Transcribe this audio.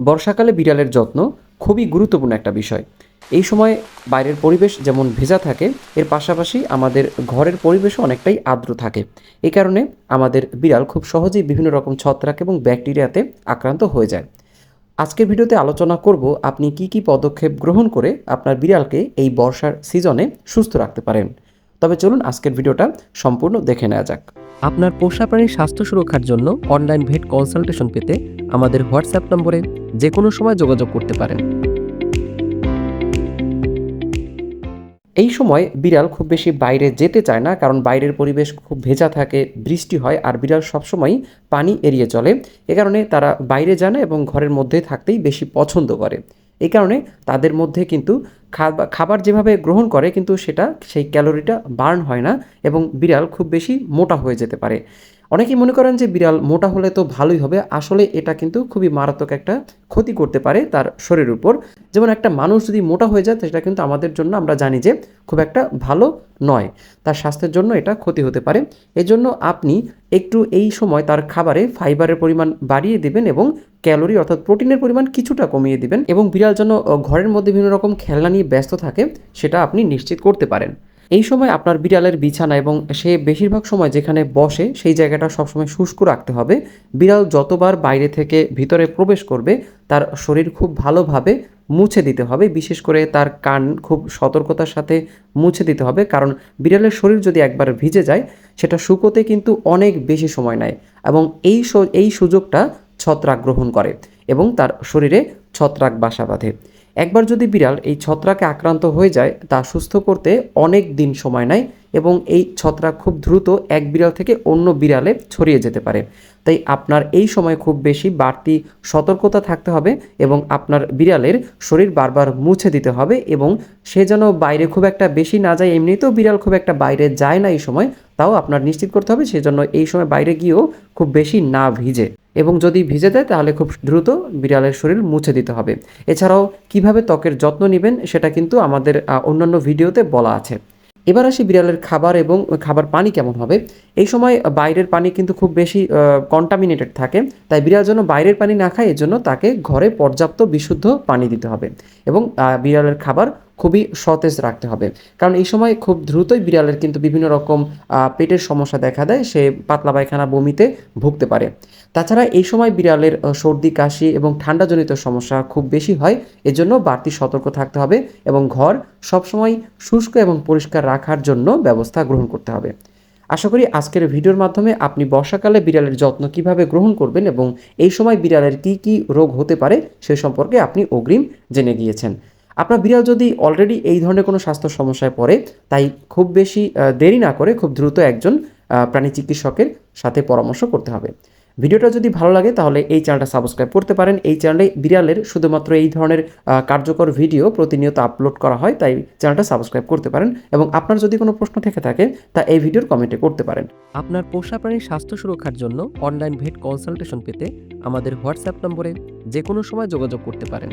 বর্ষাকালে বিড়ালের যত্ন খুবই গুরুত্বপূর্ণ একটা বিষয়। এই সময় বাইরের পরিবেশ যেমন ভেজা থাকে, এর পাশাপাশি আমাদের ঘরের পরিবেশও অনেকটাই আর্দ্র থাকে। এই কারণে আমাদের বিড়াল খুব সহজেই বিভিন্ন রকম ছত্রাক এবং ব্যাকটেরিয়াতে আক্রান্ত হয়ে যায়। আজকের ভিডিওতে আলোচনা করব আপনি কি কি পদক্ষেপ গ্রহণ করে আপনার বিড়ালকে এই বর্ষার সিজনে সুস্থ রাখতে পারেন। তবে চলুন আজকের ভিডিওটা সম্পূর্ণ দেখে নেওয়া যাক। আপনার পোষা প্রাণীর স্বাস্থ্য সুরক্ষার জন্য অনলাইন ভেট কনসালটেশন পেতে আমাদের হোয়াটসঅ্যাপ নম্বরে যে কোনো সময় যোগাযোগ করতে পারেন। এই সময় বিড়াল খুব বেশি বাইরে যেতে চায় না, কারণ বাইরের পরিবেশ খুব ভেজা থাকে, বৃষ্টি হয়, আর বিড়াল সবসময় পানি এড়িয়ে চলে। এ কারণে তারা বাইরে যায় না এবং ঘরের মধ্যে থাকতেই বেশি পছন্দ করে। এই কারণে তাদের মধ্যে কিন্তু খাবা- খাবার যেভাবে গ্রহণ করে, কিন্তু সেটা সেই ক্যালোরিটা বার্ন হয় না এবং বিড়াল খুব বেশি মোটা হয়ে যেতে পারে। অনেকেই মনে করেন যে বিড়াল মোটা হলে তো ভালোই হবে। আসলে এটা কিন্তু খুবই মারাত্মক একটা ক্ষতি করতে পারে তার শরীরের উপর। যেমন একটা মানুষ যদি মোটা হয়ে যায়, সেটা কিন্তু আমাদের জন্য আমরা জানি যে খুব একটা ভালো নয়। তার স্বাস্থ্যের জন্য এটা ক্ষতি হতে পারে। এজন্য আপনি একটু এই সময় তার খাবারে ফাইবারের পরিমাণ বাড়িয়ে দিবেন এবং ক্যালোরি অর্থাৎ প্রোটিনের পরিমাণ কিছুটা কমিয়ে দিবেন এবং বিড়াল যেন ঘরের মধ্যে বিভিন্ন রকম খেলনা নিয়ে ব্যস্ত থাকে, সেটা আপনি নিশ্চিত করতে পারেন। এই সময় আপনার বিড়ালের বিছানা এবং সে বেশিরভাগ সময় যেখানে বসে, সেই জায়গাটা সবসময় শুষ্ক রাখতে হবে। বিড়াল যতবার বাইরে থেকে ভিতরে প্রবেশ করবে, তার শরীর খুব ভালোভাবে মুছে দিতে হবে। বিশেষ করে তার কান খুব সতর্কতার সাথে মুছে দিতে হবে। কারণ বিড়ালের শরীর যদি একবার ভিজে যায়, সেটা শুকোতে কিন্তু অনেক বেশি সময় নেয় এবং এই এই সুযোগটা ছত্রাক গ্রহণ করে এবং তার শরীরে ছত্রাক বাসা বাঁধে। একবার যদি বিড়াল এই ছত্রাকে আক্রান্ত হয়ে যায়, তা সুস্থ করতে অনেক দিন সময় নেয়। এবং এই ছত্রাক খুব দ্রুত এক বিড়াল থেকে অন্য বিড়ালে ছড়িয়ে যেতে পারে। তাই আপনার এই সময় খুব বেশি বাড়তি সতর্কতা থাকতে হবে এবং আপনার বিড়ালের শরীর বারবার মুছে দিতে হবে এবং সে যেন বাইরে খুব একটা বেশি না যায়, এমনিতেও বিড়াল খুব একটা বাইরে যায় না এই সময়, তাও আপনার নিশ্চিত করতে হবে সেজন্য এই সময় বাইরে গিয়েও খুব বেশি না ভিজে এবং যদি ভিজে দেয় তাহলে খুব দ্রুত বিড়ালের শরীর মুছে দিতে হবে। এছাড়াও কীভাবে ত্বকের যত্ন নেবেন সেটা কিন্তু আমাদের অন্যান্য ভিডিওতে বলা আছে। এবার আসি বিড়ালের খাবার এবং খাবার পানি কেমন হবে। এই সময় বাইরের পানি কিন্তু খুব বেশি কন্টামিনেটেড থাকে। তাই বিড়াল যেন বাইরের পানি না খায় জন্য তাকে ঘরে পর্যাপ্ত বিশুদ্ধ পানি দিতে হবে। এবং বিড়ালের খাবার খুবই সতেজ রাখতে হবে। কারণ এই সময় খুব দ্রুতই বিড়ালের কিন্তু বিভিন্ন রকম পেটের সমস্যা দেখা দেয়, সে পাতলা পায়খানা বমিতে ভুগতে পারে। তাছাড়া এই সময় বিড়ালের সর্দি, কাশি এবং ঠান্ডাজনিত সমস্যা খুব বেশি হয়, এজন্য বাড়তি সতর্ক থাকতে হবে এবং ঘর সবসময় শুষ্ক এবং পরিষ্কার রাখার জন্য ব্যবস্থা গ্রহণ করতে হবে। আশা করি আজকের ভিডিওর মাধ্যমে আপনি বর্ষাকালে বিড়ালের যত্ন কীভাবে গ্রহণ করবেন এবং এই সময় বিড়ালের কি কি রোগ হতে পারে সে সম্পর্কে আপনি অগ্রিম জেনে গিয়েছেন। আপনার বিড়াল যদি অলরেডি এই ধরনের কোনো স্বাস্থ্য সমস্যায় পড়ে, তাই খুব বেশি দেরি না করে খুব দ্রুত একজন প্রাণী চিকিৎসকের সাথে পরামর্শ করতে হবে। ভিডিওটা যদি ভালো লাগে তাহলে এই চ্যানেলটা সাবস্ক্রাইব করতে পারেন। এই চ্যানেলে বিড়ালের শুধুমাত্র এই ধরনের কার্যকর ভিডিও প্রতিনিয়ত আপলোড করা হয়, তাই চ্যানেলটা সাবস্ক্রাইব করতে পারেন এবং আপনার যদি কোনো প্রশ্ন থেকে থাকে, তা এই ভিডিওর কমেন্টে করতে পারেন। আপনার পোষা প্রাণীর স্বাস্থ্য সুরক্ষার জন্য অনলাইন ভেট কনসালটেশন পেতে আমাদের হোয়াটসঅ্যাপ নম্বরে যে কোনো সময় যোগাযোগ করতে পারেন।